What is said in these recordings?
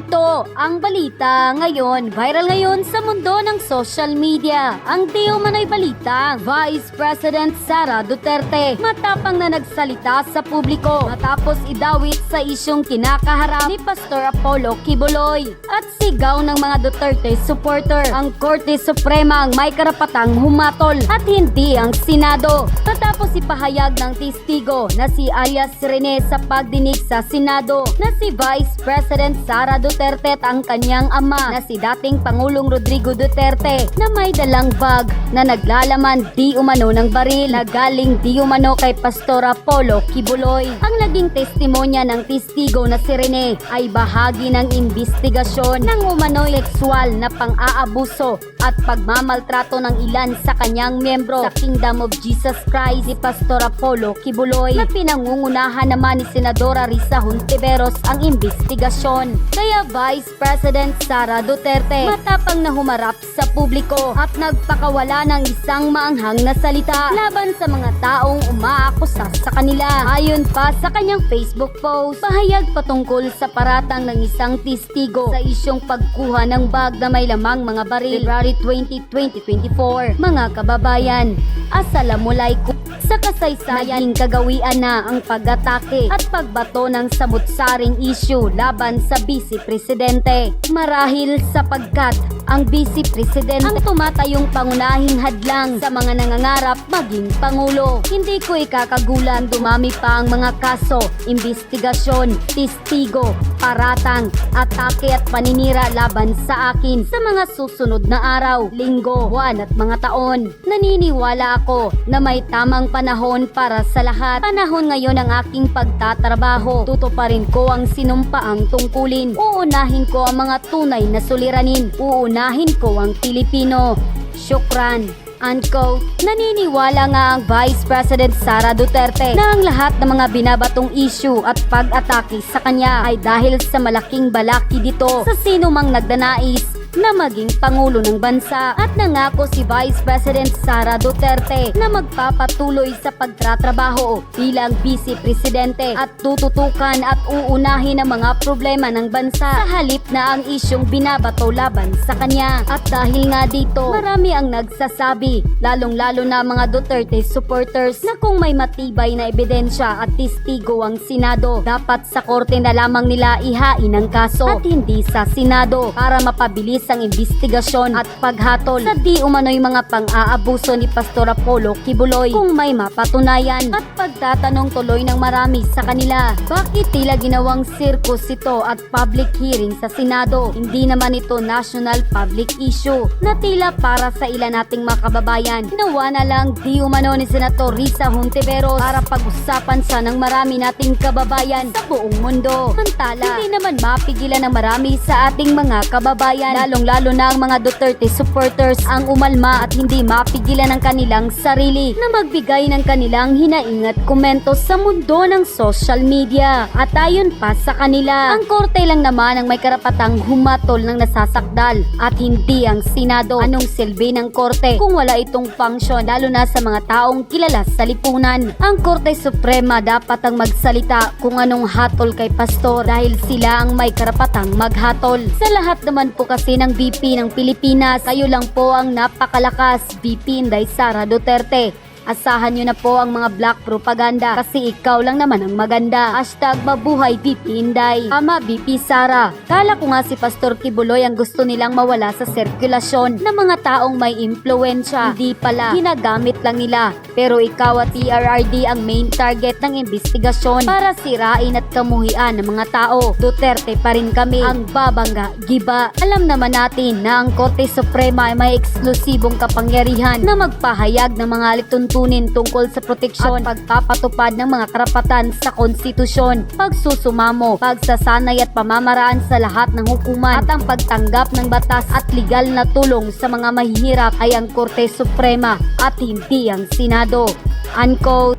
Ito ang balita ngayon. Viral ngayon sa mundo ng social media. Ang di umano'y balita, Vice President Sara Duterte matapang na nagsalita sa publiko matapos idawit sa isyong kinakaharap ni Pastor Apollo Kibuloy at sigaw ng mga Duterte supporter. Ang Korte Suprema ang may karapatang humatol at hindi ang Senado. Matapos ipahayag ng testigo na si alias Rene sa pagdinig sa Senado na si Vice President Sara Duterte at ang kanyang ama na si dating Pangulong Rodrigo Duterte na may dalang bag na naglalaman di umano ng baril na galing di umano kay Pastor Apollo Kibuloy. Ang naging testimonya ng testigo na si Rene ay bahagi ng investigasyon ng umano'y sexual na pang-aabuso at pagmamaltrato ng ilan sa kanyang miyembro sa Kingdom of Jesus Christ si Pastor Apollo Kibuloy na pinangungunahan naman ni Senadora Risa Hontiveros ang investigasyon. Kaya Vice President Sara Duterte matapang na humarap sa publiko at nagpakawala ng isang maanghang na salita laban sa mga taong umaakusa sa kanila. Ayon pa sa kanyang Facebook post, pahayag patungkol sa paratang ng isang testigo sa isyong pagkuha ng bag na may lamang mga baril February 20, 2024. Mga kababayan, asalamulay ko sa kasaysayan kagawian na ang pag-atake at pagbato ng samut-saring issue laban sa Vice Presidente. Marahil sapagkat ang Vice Presidente ang tumatayong pangunahing hadlang sa mga nangangarap maging Pangulo. Hindi ko ikakagulan dumami pa ang mga kaso, investigasyon, testigo, paratang, atake at paninira laban sa akin sa mga susunod na araw, linggo, buwan at mga taon. Naniniwala ako na may tamang panahon para sa lahat. Panahon ngayon ang aking pagtatrabaho. Tutuparin ko ang sinumpaang tungkulin. Uunahin ko ang mga tunay na suliranin. Uunahin ko ang Pilipino. Syukran. Unquote. Naniniwala nga ang Vice President Sara Duterte na ang lahat ng mga binabatong issue at pag-atake sa kanya ay dahil sa malaking balaki dito sa sino mang nagdanais na maging Pangulo ng Bansa at nangako si Vice President Sara Duterte na magpapatuloy sa pagtratrabaho bilang Vice Presidente at tututukan at uunahin ang mga problema ng bansa sa halip na ang isyong binabato laban sa kanya. At dahil nga dito, marami ang nagsasabi, lalong-lalo na mga Duterte supporters na kung may matibay na ebidensya at testigo ang Senado, dapat sa korte na lamang nila ihain ang kaso at hindi sa Senado para mapabilis ang investigasyon at paghatol sa di umano'y mga pang-aabuso ni Pastor Apollo Kibuloy kung may mapatunayan at pagtatanong tuloy ng marami sa kanila. Bakit tila ginawang circus ito at public hearing sa Senado? Hindi naman ito national public issue na tila para sa ilan nating mga kababayan. Nawa na lang di umano ni Senator Risa Hontiveros para pag-usapan siya ng marami nating kababayan sa buong mundo. Samantala, hindi naman mapigilan ng marami sa ating mga kababayan, lalong-lalo na ang mga Duterte supporters ang umalma at hindi mapigilan ang kanilang sarili na magbigay ng kanilang hinaing at komento sa mundo ng social media. At ayon pa sa kanila, ang korte lang naman ang may karapatang humatol ng nasasakdal at hindi ang Senado. Anong silbi ng korte kung wala itong function lalo na sa mga taong kilala sa lipunan? Ang Korte Suprema dapat ang magsalita kung anong hatol kay pastor dahil sila ang may karapatang maghatol. Sa lahat naman po kasi ng VP ng Pilipinas, kayo lang po ang napakalakas VP Inday Sara Duterte. Asahan nyo na po ang mga black propaganda kasi ikaw lang naman ang maganda. Hashtag mabuhay VP Inday. Ama VP Sara. Kala ko nga si Pastor Kibuloy ang gusto nilang mawala sa sirkulasyon ng mga taong may impluensya. Hindi pala. Ginagamit lang nila. Pero ikaw at TRRD ang main target ng investigasyon para sirain at kamuhian ng mga tao. Duterte pa rin kami ang babangga, giba. Alam naman natin na ang Korte Suprema ay may eksklusibong kapangyarihan na magpahayag ng mga lituntunin tungkol sa proteksyon at pagpapatupad ng mga karapatan sa konstitusyon, pagsusumamo, pagsasanay at pamamaraan sa lahat ng hukuman at ang pagtanggap ng batas at legal na tulong sa mga mahihirap ay ang Korte Suprema at hindi ang Senado. Unquote.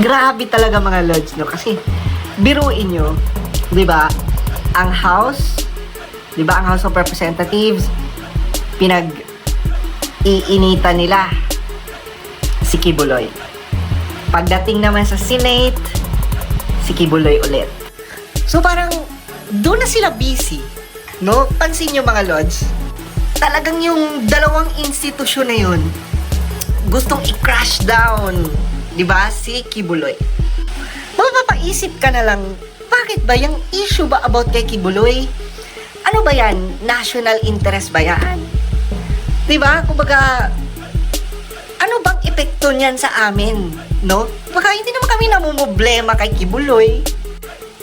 Grabe talaga mga lords, no? Kasi, biruin nyo, di ba, ang House, di ba, ang House of Representatives, pinag iinita nila si Kibuloy. Pagdating naman sa Senate, si Kibuloy ulit. So parang, doon na sila busy no? Pansin nyo mga Lods, talagang yung dalawang institusyon na yun, gustong i-crash down, di ba, si Kibuloy. Mapapaisip ka na lang, bakit ba yung issue ba about kay Kibuloy? Ano ba yan? National interest ba yan? Di ba? Kumbaga, ano bang epekto niyan sa amin? No? Baka hindi naman kami namumblema kay Kibuloy.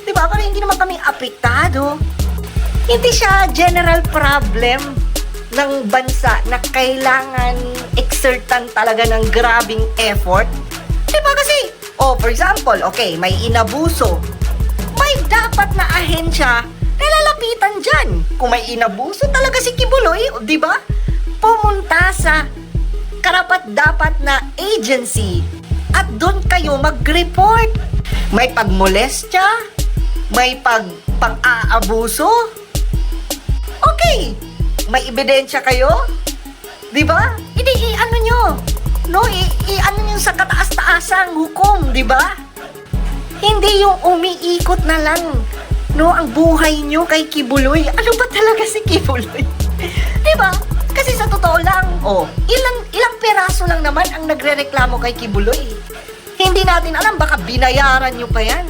Di ba? Parang hindi naman kami apektado. Hindi siya general problem ng bansa na kailangan exertan talaga ng grabing effort. Di ba kasi, oh, for example, okay, may inabuso. May dapat na ahensya na lalapitan dyan. Kung may inabuso talaga si Kibuloy, di ba? Pumunta sa karapat dapat na agency at doon kayo mag-report. May pagmolestya, may pag pang-aabuso. Okay, may ebidensya kayo? 'Di ba? Hindi i-ano nyo. No, i-ano nyo sa kataas-taasang hukom, 'di ba? Hindi yung umiikot na lang no ang buhay nyo kay Kibuloy. Ano ba talaga si Kibuloy? 'Di ba? Kasi sa totoo lang, oh, ilang ilang peraso lang naman ang nagrereklamo kay Kibuloy. Hindi natin alam baka binayaran nyo pa 'yan.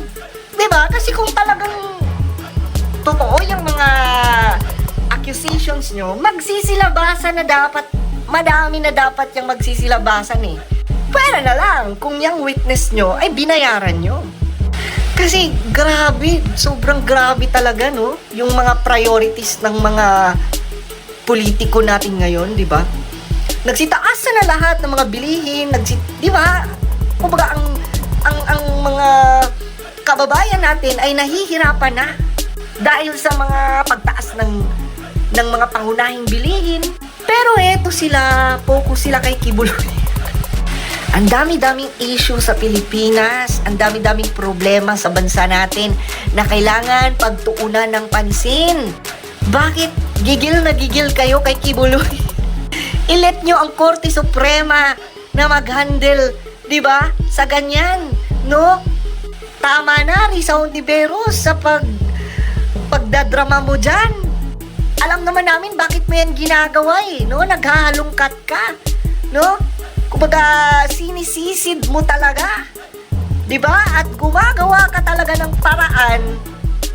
'Di ba? Kasi kung talagang totoo yung mga accusations nyo, magsisilabasan na dapat, madami na dapat yung magsisilabasan eh. Pwera na lang kung yung witness nyo ay binayaran nyo. Kasi grabe, sobrang grabe talaga no, yung mga priorities ng mga politiko natin ngayon, di ba? Nagsitaas na lahat ng mga bilihin, nagsit, di ba? Kumbaga ang ang ang mga kababayan natin ay nahihirapan na dahil sa mga pagtaas ng ng mga pangunahing bilihin. Pero eto sila, focus sila kay Kibuloy. Ang dami-daming issue sa Pilipinas, ang dami-daming problema sa bansa natin na kailangan pagtuunan ng pansin. Bakit gigil na gigil kayo kay Kibuloy? Ilet nyo ang Korte Suprema na mag-handle, di ba? Sa ganyan, no? Tama na, Risa Hontiveros, sa pag pagdadrama mo dyan. Alam naman namin bakit mo yan ginagawa eh, no? Naghahalongkat ka, no? Kumbaga, sinisisid mo talaga. 'Di ba? At gumagawa ka talaga ng paraan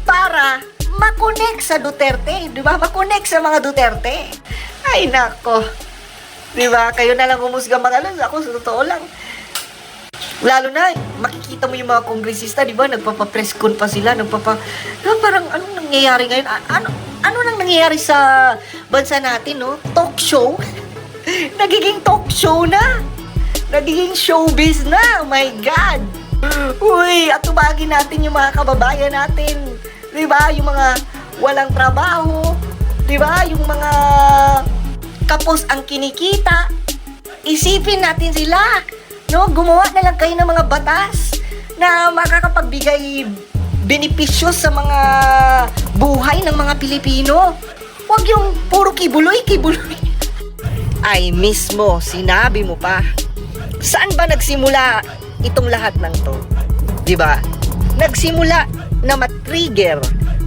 para makonek sa Duterte, 'di ba? Makonek sa mga Duterte. Ay nako. 'Di ba? Kayo na lang humusga mga lang. Ako sa totoo lang. Lalo na, makikita mo yung mga kongresista, di ba? Nagpapa-press con pa sila, nagpapa... No, parang anong nangyayari ngayon? A- ano, ano nang nangyayari sa bansa natin, no? Talk show? Nagiging talk show na. Nagiging showbiz na. Oh my God. Uy, at tubagin natin yung mga kababayan natin. Di ba? Yung mga walang trabaho. Di ba? Yung mga kapos ang kinikita. Isipin natin sila. No, gumawa na lang kayo ng mga batas na makakapagbigay benepisyo sa mga buhay ng mga Pilipino. Huwag yung puro kibuloy, kibuloy. Ay mismo, sinabi mo pa. Saan ba nagsimula itong lahat ng to? 'Di ba? Nagsimula na matrigger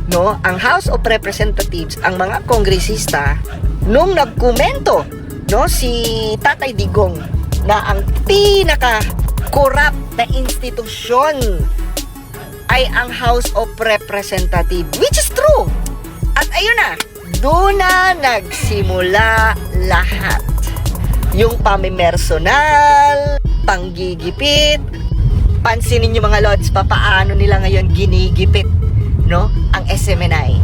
no ang House of Representatives ang mga kongresista nung nagkomento no si Tatay Digong na ang pinaka corrupt na institusyon ay ang House of Representatives which is true. At ayun na doon na nagsimula lahat. Yung pamimersonal panggigipit pansinin nyo mga lods papaano nila ngayon ginigipit no ang SMNI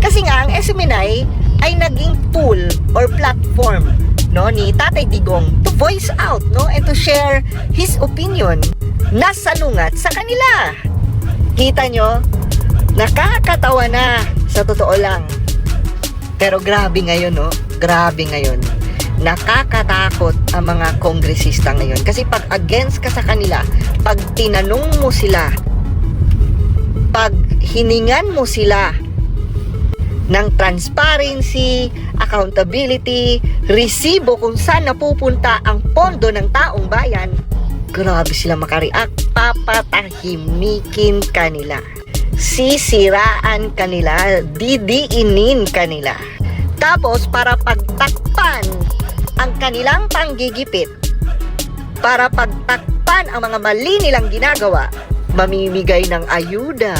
kasi nga ang SMNI ay naging tool or platform no ni Tatay Digong to voice out no and to share his opinion na salungat sa kanila. Kita nyo nakakatawa na sa totoo lang. Pero grabe ngayon no grabe ngayon. Nakakatakot ang mga kongresista ngayon kasi pag against ka sa kanila pag tinanong mo sila pag hiningan mo sila ng transparency, accountability, resibo kung saan napupunta ang pondo ng taong bayan, grabe sila makareact, papatahimikin kanila. sisiraan kanila, didiinin kanila. Tapos para pagtakpan ang kanilang panggigipit, para pagtakpan ang mga mali nilang ginagawa, mamimigay ng ayuda.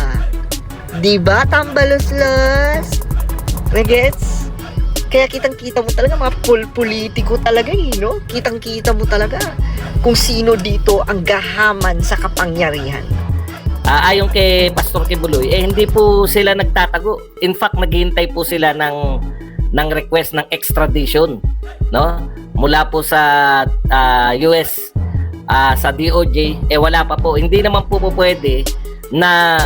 Di ba, tambalos-los? Nagets? Kaya kitang-kita mo talaga, mga pol- politiko talaga eh, no? Kitang-kita mo talaga kung sino dito ang gahaman sa kapangyarihan. Ah, ayon kay Pastor Kibuloy, eh hindi po sila nagtatago. In fact, naghihintay po sila ng ng request ng extradition, no? Mula po sa ah, US ah, sa DOJ, eh wala pa po. Hindi naman po po pwede na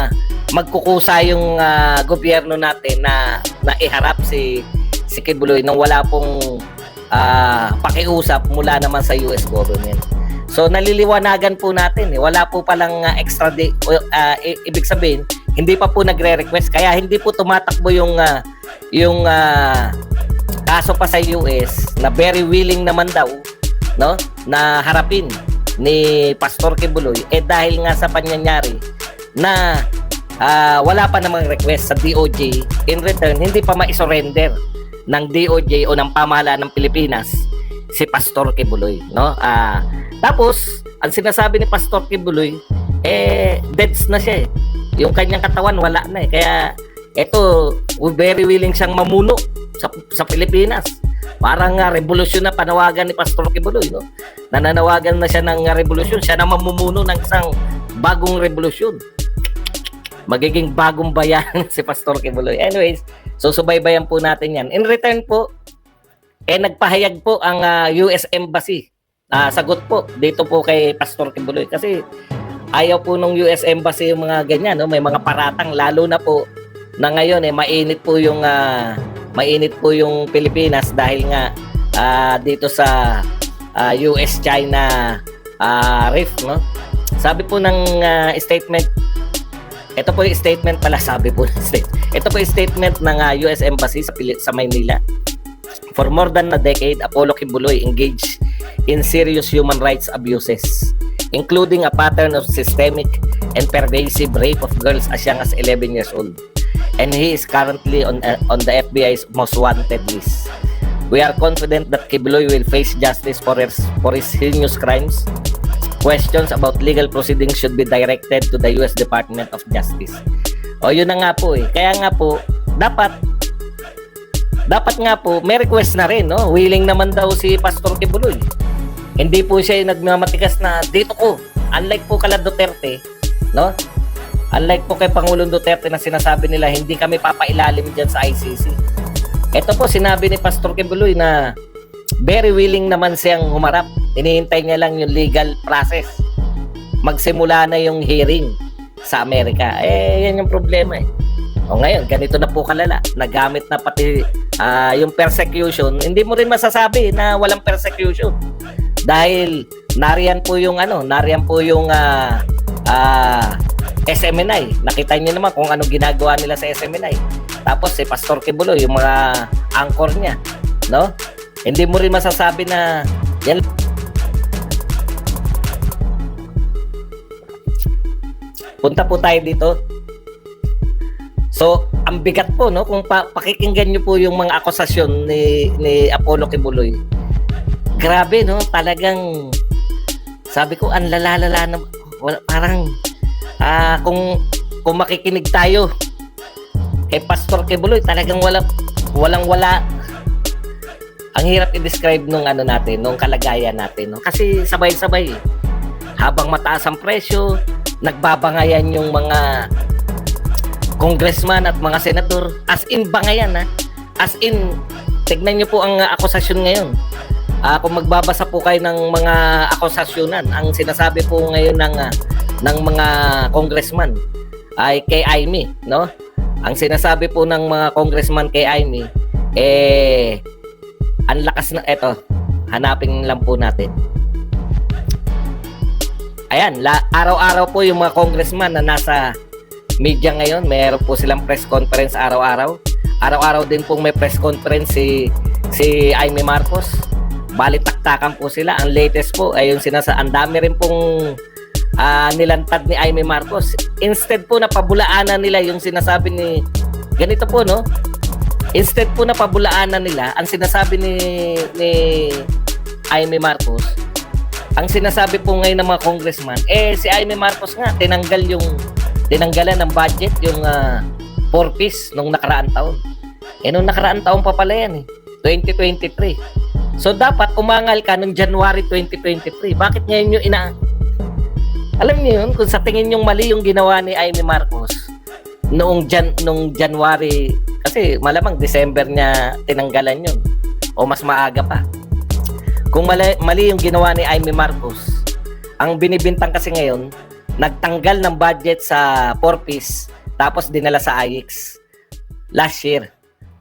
magkukusa yung ah, gobyerno natin na na iharap si si Kibuloy nang wala pong ah, pakiusap mula naman sa US government. So naliliwanagan po natin eh. Wala po palang uh, extra day, ah, i- ibig sabihin, hindi pa po nagre-request kaya hindi po tumatakbo yung ah, yung ah, kaso pa sa US na very willing naman daw no na harapin ni Pastor Kibuloy eh dahil nga sa panyanyari na ah, wala pa namang request sa DOJ in return hindi pa ma-surrender ng DOJ o ng pamahalaan ng Pilipinas si Pastor Kibuloy no ah tapos, ang sinasabi ni Pastor Kibuloy, eh, deads na siya eh. Yung kanyang katawan, wala na eh. Kaya, eto, very willing siyang mamuno sa, sa Pilipinas. Parang uh, revolusyon na panawagan ni Pastor Kibuloy, no? Nananawagan na siya ng uh, revolusyon. Siya na mamumuno ng isang bagong revolusyon. Magiging bagong bayan si Pastor Kibuloy. Anyways, so subaybayan po natin yan. In return po, eh nagpahayag po ang uh, US Embassy Ah, sagot po dito po kay Pastor Kibuloy kasi ayaw po nung US Embassy yung mga ganyan, no? May mga paratang lalo na po na ngayon eh mainit po yung ah, mainit po yung Pilipinas dahil nga ah, dito sa ah, US China ah, rift, no? Sabi po ng ah, statement ito po yung statement pala sabi po ng state. Ito po yung statement ng ah, US Embassy sa Pili- sa Maynila. For more than a decade, Apollo Kibuloy engaged in serious human rights abuses, including a pattern of systemic and pervasive rape of girls as young as 11 years old. And he is currently on, uh, on the FBI's most wanted list. We are confident that Kibuloy will face justice for his, for his heinous crimes. Questions about legal proceedings should be directed to the US Department of Justice. O yun na nga po eh. Kaya nga po, dapat dapat nga po, may request na rin, no? Willing naman daw si Pastor Kibuloy. Hindi po siya yung nagmamatigas na dito ko. Unlike po kala Duterte, no? Unlike po kay Pangulong Duterte na sinasabi nila, hindi kami papailalim dyan sa ICC. Ito po, sinabi ni Pastor Kibuloy na very willing naman siyang humarap. Hinihintay niya lang yung legal process. Magsimula na yung hearing sa Amerika. Eh, yan yung problema eh. O ngayon, ganito na po kalala. Nagamit na pati ah, yung persecution. Hindi mo rin masasabi na walang persecution. Dahil nariyan po yung ano, nariyan po yung ah, ah, SMNI. Nakita niyo naman kung ano ginagawa nila sa SMNI. Tapos si Pastor Kibulo, yung mga anchor niya, no? Hindi mo rin masasabi na yan Punta po tayo dito. So, ang bigat po no kung pa- pakikinggan niyo po yung mga akusasyon ni ni Apollo Kibuloy. Grabe no, talagang sabi ko ang lalalala na wala, parang ah kung kung makikinig tayo kay Pastor Kibuloy, talagang wala walang wala ang hirap i-describe nung ano natin, nung kalagayan natin, no? Kasi sabay-sabay. eh. Habang mataas ang presyo, nagbabangayan yung mga congressman at mga senador. As in bangayan, ha? As in, tignan nyo po ang uh, akusasyon ngayon. Ah, kung magbabasa po kayo ng mga akusasyonan, ang sinasabi po ngayon ng, ah, ng mga congressman ay kay Aimee, no? Ang sinasabi po ng mga congressman kay Aimee, eh, ang lakas na, eto, hanapin lang po natin. Ayan, la, araw-araw po yung mga congressman na nasa media ngayon, mayroon po silang press conference araw-araw. Araw-araw din pong may press conference si si Aimee Marcos. Balitaktakan po sila. Ang latest po ay yung sinasa, ang dami rin pong ah, nilantad ni Aimee Marcos. Instead po na pabulaanan nila yung sinasabi ni ganito po no. Instead po na pabulaanan nila ang sinasabi ni ni Aimee Marcos. Ang sinasabi po ngayon ng mga congressman, eh si Aimee Marcos nga tinanggal yung tinanggalan ng budget yung uh, four piece nung nakaraan taon. Eh nung nakaraan taon pa pala yan eh. 2023. So dapat umangal ka nung January 2023. Bakit ngayon yung ina alam niyo yun, kung sa tingin yung mali yung ginawa ni Amy Marcos noong Jan nung January kasi malamang December niya tinanggalan yun o mas maaga pa. Kung mali, mali yung ginawa ni Amy Marcos, ang binibintang kasi ngayon, nagtanggal ng budget sa 4-piece tapos dinala sa IX last year.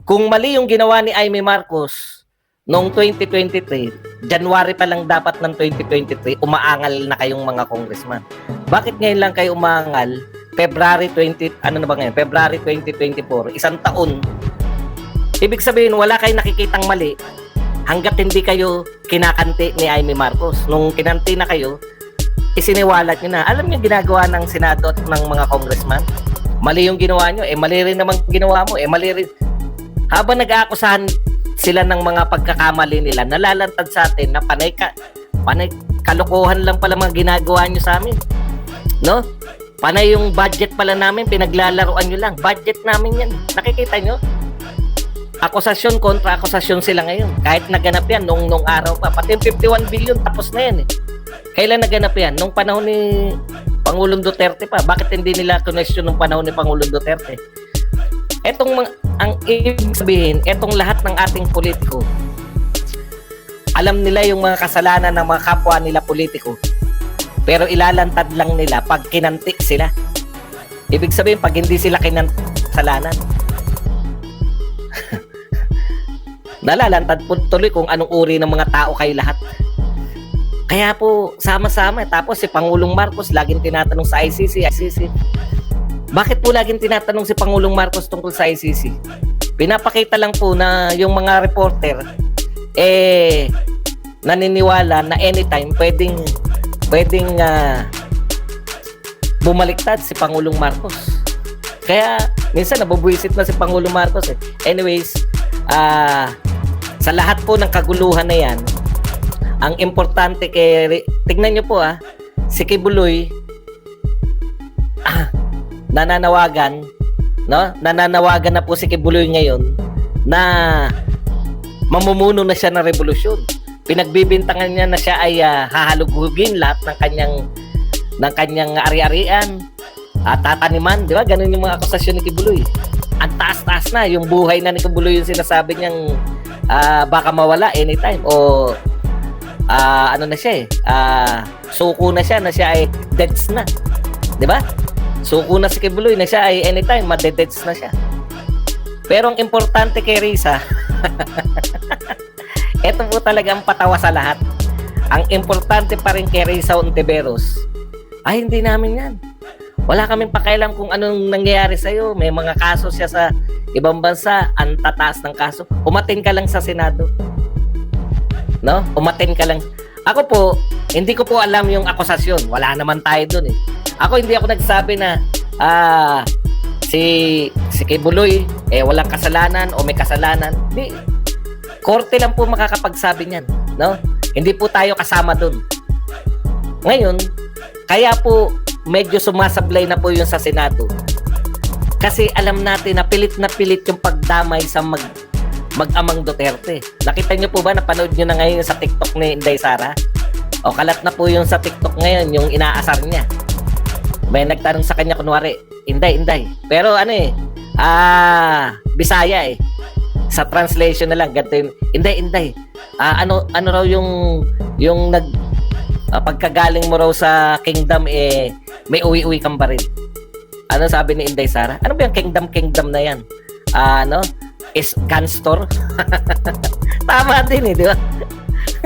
Kung mali yung ginawa ni Amy Marcos noong 2023, January pa lang dapat ng 2023, umaangal na kayong mga congressman. Bakit ngayon lang kayo umaangal? February 20, ano na ba ngayon? February 2024, isang taon. Ibig sabihin, wala kayong nakikitang mali hanggat hindi kayo kinakanti ni Amy Marcos. Nung kinanti na kayo, isiniwalat nyo na. Alam niyo ginagawa ng Senado at ng mga congressman? Mali yung ginawa nyo. Eh, mali rin naman ginawa mo. Eh, mali rin. Habang nag-aakusahan sila ng mga pagkakamali nila, nalalantad sa atin na panay ka, panay kalokohan lang pala mga ginagawa nyo sa amin. No? Panay yung budget pala namin, pinaglalaroan nyo lang. Budget namin yan. Nakikita nyo? Akusasyon kontra akusasyon sila ngayon. Kahit naganap yan nung, nung araw pa. Pati yung 51 billion, tapos na yan eh. Kailan naganap yan? Nung panahon ni Pangulong Duterte pa. Bakit hindi nila connection nung panahon ni Pangulong Duterte? Etong mga, ang ibig sabihin, etong lahat ng ating politiko, alam nila yung mga kasalanan ng mga kapwa nila politiko. Pero ilalantad lang nila pag kinantik sila. Ibig sabihin, pag hindi sila kinantik, kasalanan. Nalalantad po tuloy kung anong uri ng mga tao kayo lahat. Kaya po, sama-sama. Tapos si Pangulong Marcos, laging tinatanong sa ICC, ICC. Bakit po laging tinatanong si Pangulong Marcos tungkol sa ICC? Pinapakita lang po na yung mga reporter, eh, naniniwala na anytime pwedeng, pwedeng ah, bumaliktad si Pangulong Marcos. Kaya, minsan nabubuisit na si Pangulong Marcos eh. Anyways, ah, sa lahat po ng kaguluhan na yan, ang importante kay tignan niyo po ah, si Kibuloy ah, nananawagan, no? Nananawagan na po si Kibuloy ngayon na mamumuno na siya ng revolusyon. Pinagbibintangan niya na siya ay ah, hahalugugin lahat ng kanyang ng kanyang ari-arian at tataniman, di ba? Ganun yung mga akusasyon ni Kibuloy. Ang taas-taas na yung buhay na ni Kibuloy yung sinasabi niyang ah, baka mawala anytime o ah, ano na siya eh, ah, suko na siya na siya ay deads na. 'Di ba? Suko na si Kibuloy na siya ay anytime madededs na siya. Pero ang importante kay Risa, eto po talaga ang patawa sa lahat. Ang importante pa rin kay Risa Ontiveros, ay hindi namin yan. Wala kaming pakialam kung anong nangyayari sa'yo. May mga kaso siya sa ibang bansa, ang tataas ng kaso. Umatin ka lang sa Senado no? Umaten ka lang. Ako po, hindi ko po alam yung akusasyon. Wala naman tayo dun eh. Ako hindi ako nagsabi na ah si si Kibuloy eh walang kasalanan o may kasalanan. Hindi. Korte lang po makakapagsabi niyan, no? Hindi po tayo kasama dun. Ngayon, kaya po medyo sumasablay na po yung sa Senado. Kasi alam natin na pilit na pilit yung pagdamay sa mag mag-amang Duterte. Nakita niyo po ba, napanood niyo na ngayon sa TikTok ni Inday Sara? O kalat na po yung sa TikTok ngayon, yung inaasar niya. May nagtanong sa kanya kunwari, Inday, Inday. Pero ano eh, ah, Bisaya eh. Sa translation na lang, ganito yun, Inday, Inday. Ah, ano, ano raw yung, yung nag, ah, pagkagaling mo raw sa kingdom eh, may uwi-uwi kang baril. Ano sabi ni Inday Sara? Ano ba yung kingdom, kingdom na yan? Ah, ano? Is gun store. Tama din eh, di ba?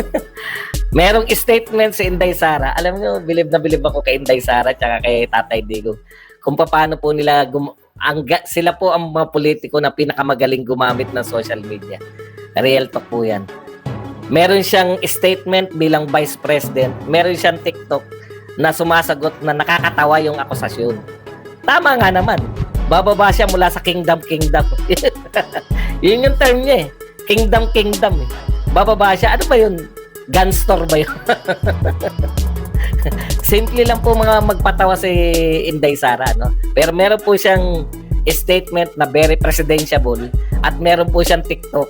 Merong statement si Inday Sara. Alam nyo, bilib na bilib ako kay Inday Sara at kay Tatay Digo. Kung paano po nila gum- ang sila po ang mga politiko na pinakamagaling gumamit ng social media. Real talk po yan. Meron siyang statement bilang vice president. Meron siyang TikTok na sumasagot na nakakatawa yung akusasyon. Tama nga naman. Bababa siya mula sa kingdom kingdom. yun yung term niya eh. Kingdom kingdom eh. Bababa siya. Ano ba yun? Gunstore ba yun? Simple lang po mga magpatawa si Inday Sara, no? Pero meron po siyang statement na very presidentiable at meron po siyang TikTok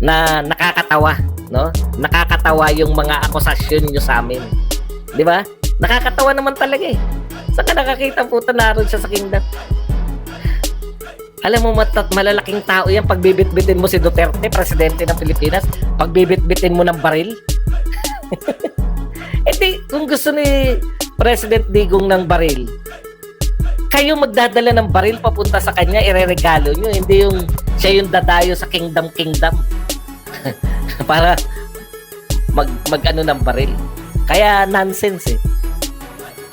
na nakakatawa, no? Nakakatawa yung mga akusasyon niyo sa amin. 'Di ba? Nakakatawa naman talaga eh. Saka nakakita po naroon siya sa kingdom. Alam mo, matat malalaking tao yan. Pagbibitbitin mo si Duterte, presidente ng Pilipinas, pagbibitbitin mo ng baril. Eh di, kung gusto ni President Digong ng baril, kayo magdadala ng baril papunta sa kanya, ireregalo nyo. Hindi yung siya yung dadayo sa kingdom kingdom. Para mag, mag ano ng baril. Kaya nonsense eh.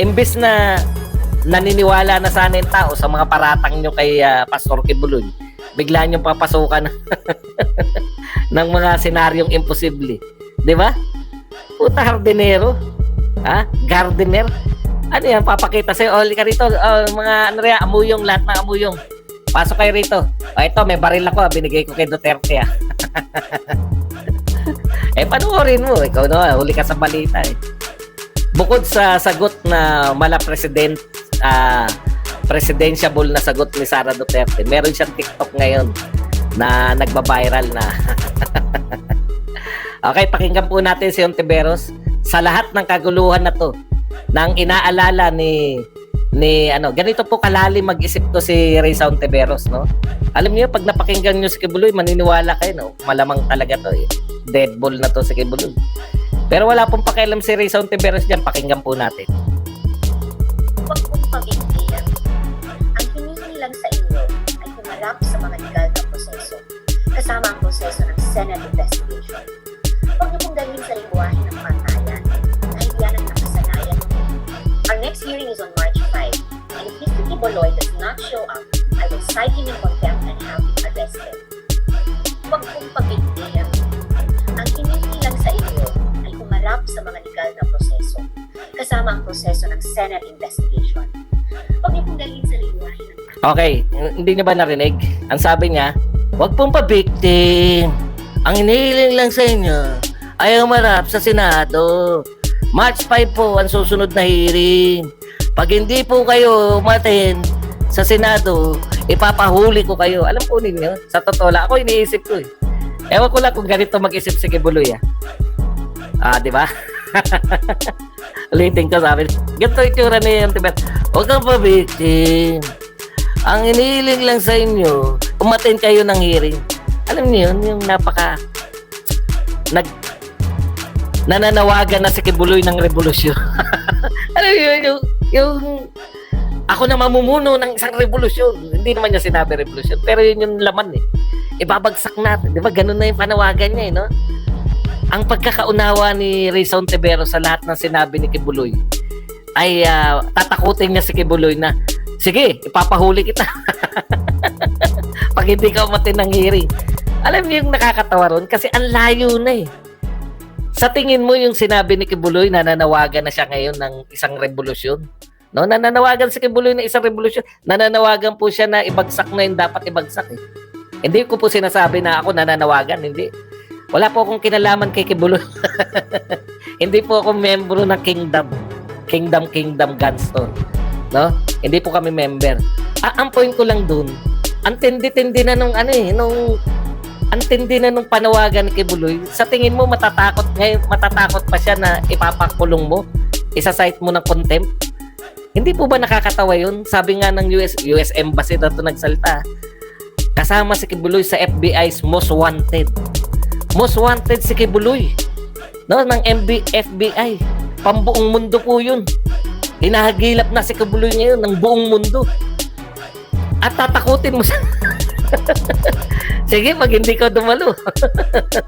Imbes na naniniwala na sana yung tao sa mga paratang nyo kay ah, Pastor Kibuloy, bigla nyo papasukan ng mga senaryong imposible. Di ba? Puta hardinero. Ha? Gardener. Ano yan? Papakita sa'yo. Oh, ka rito. Oh, mga ano rin, amuyong. Lahat ng amuyong. Pasok kayo rito. Oh, ito, may baril ako. Binigay ko kay Duterte. Ah. eh, panoorin mo. Ikaw na, huli ka sa balita eh. Bukod sa sagot na mala president, ah, presidentiable na sagot ni Sara Duterte, meron siyang TikTok ngayon na nagba-viral na. okay, pakinggan po natin si Ontiveros sa lahat ng kaguluhan na to nang inaalala ni ni ano ganito po kalalim mag-isip to si Reza Ontiveros no alam niyo pag napakinggan niyo si Kibuloy maniniwala kayo no malamang talaga to eh. dead ball na to si Kibuloy pero wala pong pakialam si Reza Ontiveros diyan pakinggan po natin Huwag pong pabigyan. Ang hinihingi lang sa inyo ay humarap sa mga legal na proseso, kasama ang proseso ng Senate investigation. Huwag niyo pong dalhin sa lingwahe ng pantayan hindi yan ang nakasanayan. Our next hearing is on March 5, and if Mr. Kiboloy does not show up, I will cite him in contempt and have him arrested. Huwag pong pabigyan. Kasama ang proseso ng Senate investigation. Huwag niyo pong dalhin sa lingwahe ng Okay, hindi niyo ba narinig? Ang sabi niya, huwag pong pabiktim. Ang hinihiling lang sa inyo ay umarap sa Senado. March 5 po ang susunod na hearing. Pag hindi po kayo umaten sa Senado, ipapahuli ko kayo. Alam po ninyo, sa totoo lang, ako iniisip ko eh. Ewan ko lang kung ganito mag-isip si Kibuloy ah. Ah, di ba? Ulitin ko sabi. Ganito yung tsura niya yung tibet. Huwag kang pabiktim. Ang inihiling lang sa inyo, umaten kayo ng hearing. Alam niyo yun, yung napaka nag nananawagan na si Kibuloy ng revolusyon. Alam niyo yun, yung, yung ako na mamumuno ng isang revolusyon. Hindi naman niya sinabi revolusyon, pero yun yung laman eh. Ibabagsak natin. Di ba? Ganun na yung panawagan niya eh, no? Ang pagkakaunawa ni Rizal Tevero sa lahat ng sinabi ni Kibuloy ay ah, tatakutin niya si Kibuloy na sige, ipapahuli kita. Pag hindi ka umatin ng hearing. Alam niyo yung nakakatawa ron? Kasi ang layo na eh. Sa tingin mo yung sinabi ni Kibuloy, nananawagan na siya ngayon ng isang revolusyon. No, nananawagan si Kibuloy ng isang revolusyon. Nananawagan po siya na ibagsak na yung dapat ibagsak eh. Hindi ko po sinasabi na ako nananawagan, hindi. Wala po akong kinalaman kay Kibuloy. hindi po ako membro ng Kingdom. Kingdom Kingdom Gunstone. No? Hindi po kami member. Ah, ang point ko lang dun, ang tindi-tindi na nung ano eh, nung ang tindi na nung panawagan ni Kibuloy. Sa tingin mo matatakot ngayon, matatakot pa siya na ipapakulong mo? Isa-cite mo ng contempt? Hindi po ba nakakatawa yun? Sabi nga ng US, US Embassy na ito nagsalta. Kasama si Kibuloy sa FBI's Most Wanted. Most Wanted si Kibuloy. No, ng MB, FBI. Pambuong mundo po yun. Hinahagilap na si Kibuloy ngayon ng buong mundo. At tatakutin mo siya. Sige, pag hindi ka dumalo.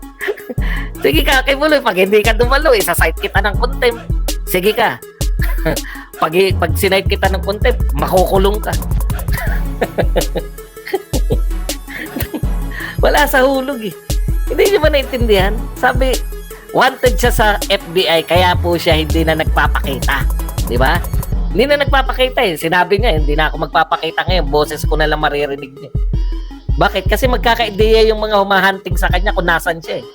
Sige ka, Kibuloy, pag hindi ka dumalo, isa-cite kita ng contempt. Sige ka. pag, pag sinight kita ng contempt, makukulong ka. Wala sa hulog eh. Hindi niyo ba naintindihan? Sabi, wanted siya sa FBI, kaya po siya hindi na nagpapakita. Di ba? Hindi na nagpapakita eh. Sinabi niya, hindi na ako magpapakita ngayon. Boses ko na lang maririnig niya. Bakit? Kasi magkaka-ideya yung mga humahanting sa kanya kung nasan siya eh.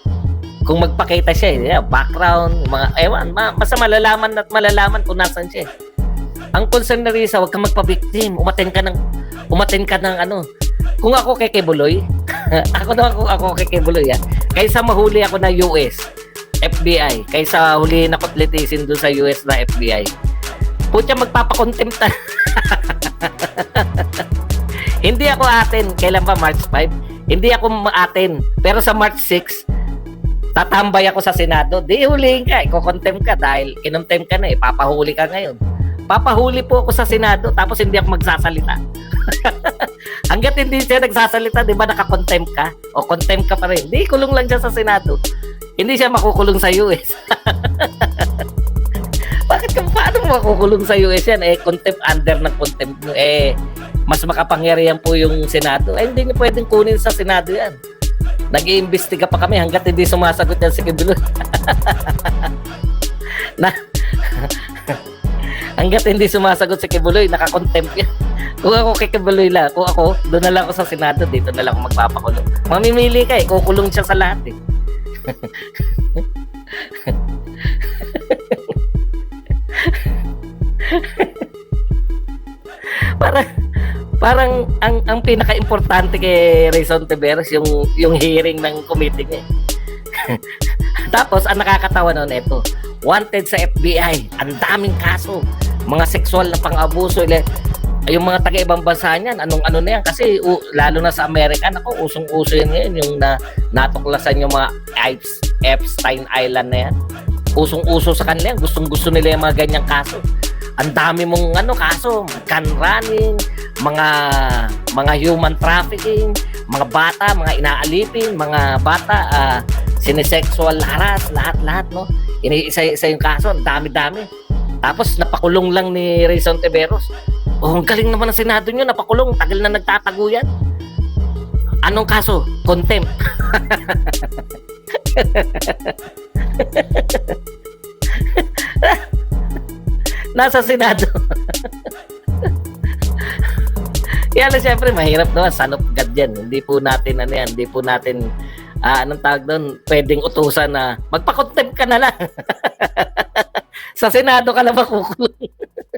Kung magpakita siya eh. Background, mga, ewan, ma, basta malalaman at malalaman kung nasan siya eh. Ang concern na Risa, huwag kang magpa-victim. Umaten ka ng, umaten ka ng ano. Kung ako kay Kibuloy, ako na ako, ako kay Kibuloy ah. Kaysa mahuli ako na US, FBI, kaysa hulihin ako at litisin doon sa US na FBI. Putya magpapakontempta. Hindi ako atin. Kailan ba? March 5? Hindi ako atin. Pero sa March 6, tatambay ako sa Senado. Di hulihin ka. Iko-contempt ka dahil kinomtempt ka na eh. Papahuli ka ngayon. Papahuli po ako sa Senado tapos hindi ako magsasalita. Hanggat hindi siya nagsasalita, di ba nakakontempt ka? O contempt ka pa rin. Di, kulong lang siya sa Senado. Hindi siya makukulong sa US. Bakit ka, paano makukulong sa US yan? Eh, contempt under ng contempt mo. Eh, mas makapangyarihan po yung Senado. Eh, hindi niyo pwedeng kunin sa Senado yan. Nag-iimbestiga pa kami hanggat hindi sumasagot yan si Kibuloy. na, hanggat hindi sumasagot si Kibuloy, nakakontempt yan. Kung ako kay Kibuloy lang, kung ako, doon na lang ako sa Senado, dito na lang ako magpapakulong. Mamimili ka eh, kukulong siya sa lahat eh. parang parang ang ang pinaka-importante kay Rayson Tiberos yung yung hearing ng committee niya. Tapos ang nakakatawa noon ito, wanted sa FBI, ang daming kaso, mga sexual na pang-abuso, ile- yung mga taga ibang bansa niyan, anong ano na yan kasi u- lalo na sa Amerika, nako usong-uso yan ngayon yung na natuklasan yung mga Epes- Epstein Island na yan. Usong-uso sa kanila yan, gustong-gusto nila yung mga ganyang kaso ang dami mong ano kaso, gun running, mga mga human trafficking, mga bata, mga inaalipin, mga bata uh, sinesexual harass, lahat-lahat no. Iniisa-isa yung kaso, ang dami-dami. Tapos napakulong lang ni Rayson Tiberos. Oh, ang galing naman ng Senado nyo, napakulong, tagal na nagtatago yan. Anong kaso? Contempt. nasa Senado. Kaya lang siyempre mahirap naman sanop God yan. Hindi po natin ano yan, hindi po natin ah, anong tawag doon, pwedeng utusan na magpa-contempt ka na lang. Sa Senado ka lang makukulong.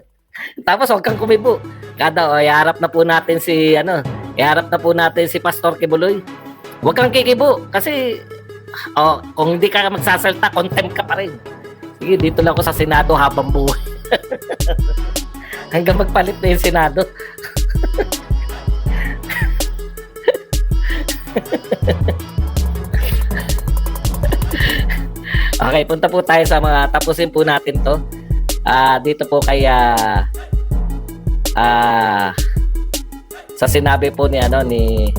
Tapos huwag kang kumibo. Kada o, iharap na po natin si ano, iharap na po natin si Pastor Kibuloy. Huwag kang kikibo kasi oh, kung hindi ka magsasalta, contempt ka pa rin. Sige, dito lang ako sa Senado habang buhay. Hanggang magpalit na yung Senado. okay, punta po tayo sa mga tapusin po natin to. Ah, dito po kay ah ah, sa sinabi po ni ano ni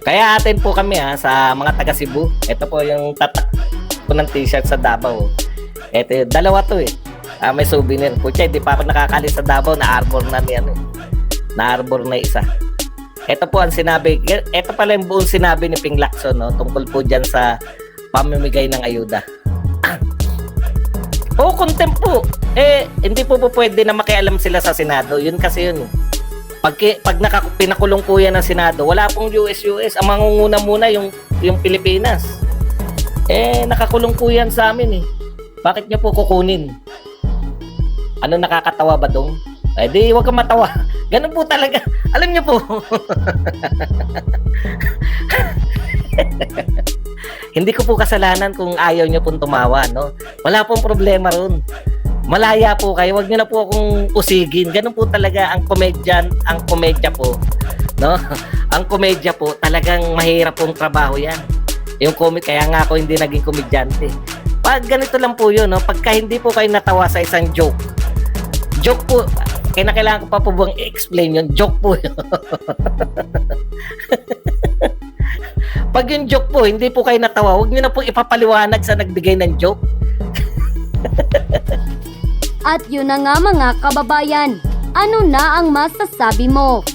Kaya atin po kami ha sa mga taga Cebu. Ito po yung tatak ko ng t-shirt sa Davao. Ito. Dalawa to eh. Ah, may souvenir. Kutya, hindi pa ako nakakalis sa Davao. Na-arbor na ni ano. eh. Na-arbor na isa. Ito po ang sinabi. Ito pala yung buong sinabi ni Ping Lacson no, tungkol po dyan sa pamimigay ng ayuda. Oo, contempt po. Eh, hindi po po pwede na makialam sila sa Senado. Yun kasi yun. Pag, ki- pag naka, pinakulong po yan ng Senado, wala pong US-US. Ang mangunguna muna yung, yung Pilipinas. Eh, nakakulong po yan sa amin eh. Bakit niyo po kukunin? Ano nakakatawa ba dong? Eh di, huwag kang matawa. Ganun po talaga. Alam niyo po. Hindi ko po kasalanan kung ayaw niyo pong tumawa, no? Wala pong problema ron. Malaya po kayo, wag niyo na po akong usigin. Ganun po talaga ang komedyan, ang komedya po, no? Ang komedya po, talagang mahirap pong trabaho 'yan. Yung comedy kaya nga ako hindi naging komedyante. Pag ganito lang po 'yun, no? Pagka hindi po kayo natawa sa isang joke. Joke po, kaya kailangan ko pa po bang i-explain yun? Joke po yun. Pag yung joke po, hindi po kayo natawa, huwag nyo na po ipapaliwanag sa nagbigay ng joke. At yun na nga mga kababayan, ano na ang masasabi mo?